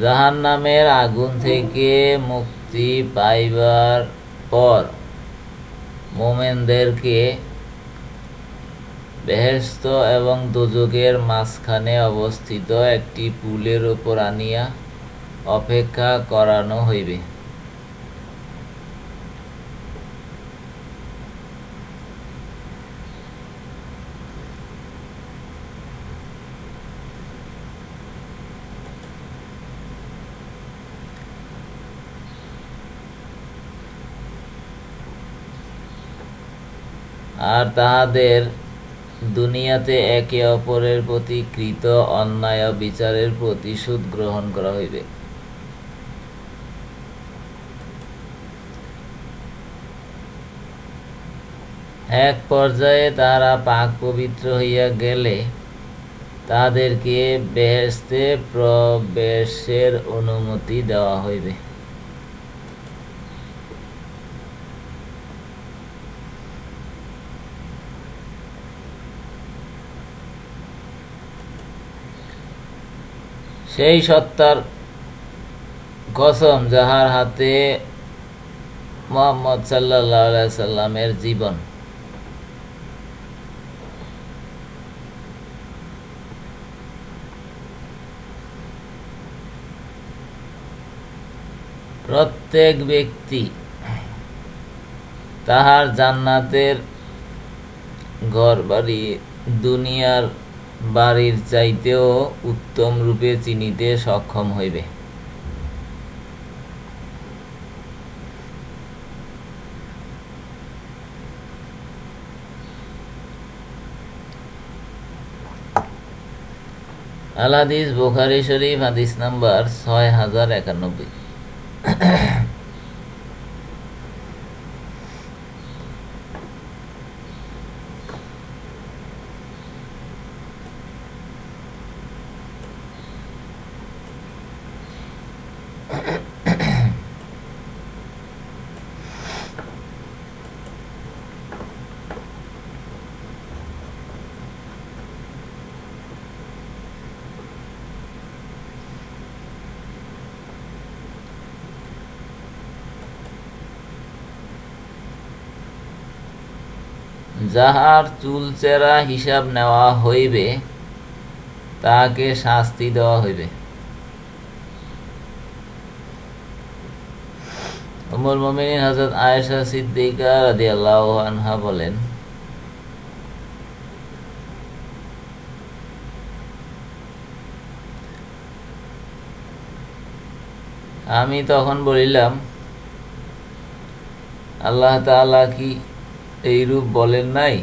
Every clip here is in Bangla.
জাহান্নামের আগুন থেকে মুক্তি পাইবার পর মোমেনদেরকে বেহেস্ত এবং দোজকের মাঝখানে অবস্থিত একটি পুলের উপর আনিয়া অপেক্ষা করানো হইবে। আর তাহাদের দুনিয়াতে একে অপরের প্রতি কৃত অন্যায় বিচারের প্রতিশোধ গ্রহণ করা হইবে। এক পর্যায়ে তারা পাক পবিত্র হইয়া গেলে তাদেরকে বেহেস্তে প্রবেশের অনুমতি দেওয়া হইবে। সেই সত্তার কসম যাহার হাতে মোহাম্মদ সাল্লাহ সাল্লামের জীবন। প্রত্যেক ব্যক্তি তাহার জান্নাতের ঘর বাড়ি দুনিয়ার বাড়ির চাইতেও উত্তম রূপে চিনিতে সক্ষম হইবে। আলাদিস বোখারি শরীফ হাদিস নাম্বার ছয় হাজার একানব্বই। যাহার চুলচেরা হিসাব নেওয়া হইবে তাহাকে শাস্তি দেওয়া হইবে। উমুল মমিনিন হজরত আয়েশা সিদ্দিকা রাদিয়াল্লাহু আনহা বলেন, আমি তখন বলিলাম, আল্লাহ তাআলা কি এইরূপ বলেন নাই?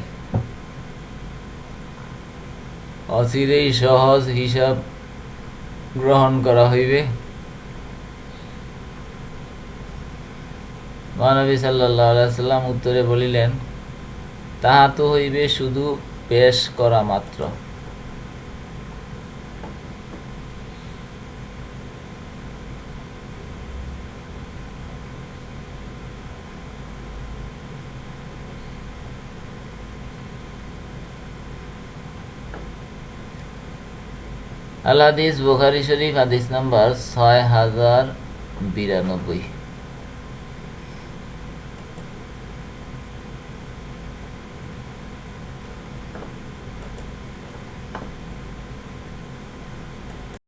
অচিরেই সহজ হিসাব গ্রহণ করা হইবে। মহানবী সাল্লাম উত্তরে বলিলেন তাহা তো হইবে শুধু পেশ করা মাত্র। আল হাদিস বুখারি শরীফ হাদিস নাম্বার ছয় হাজার বিরানব্বই।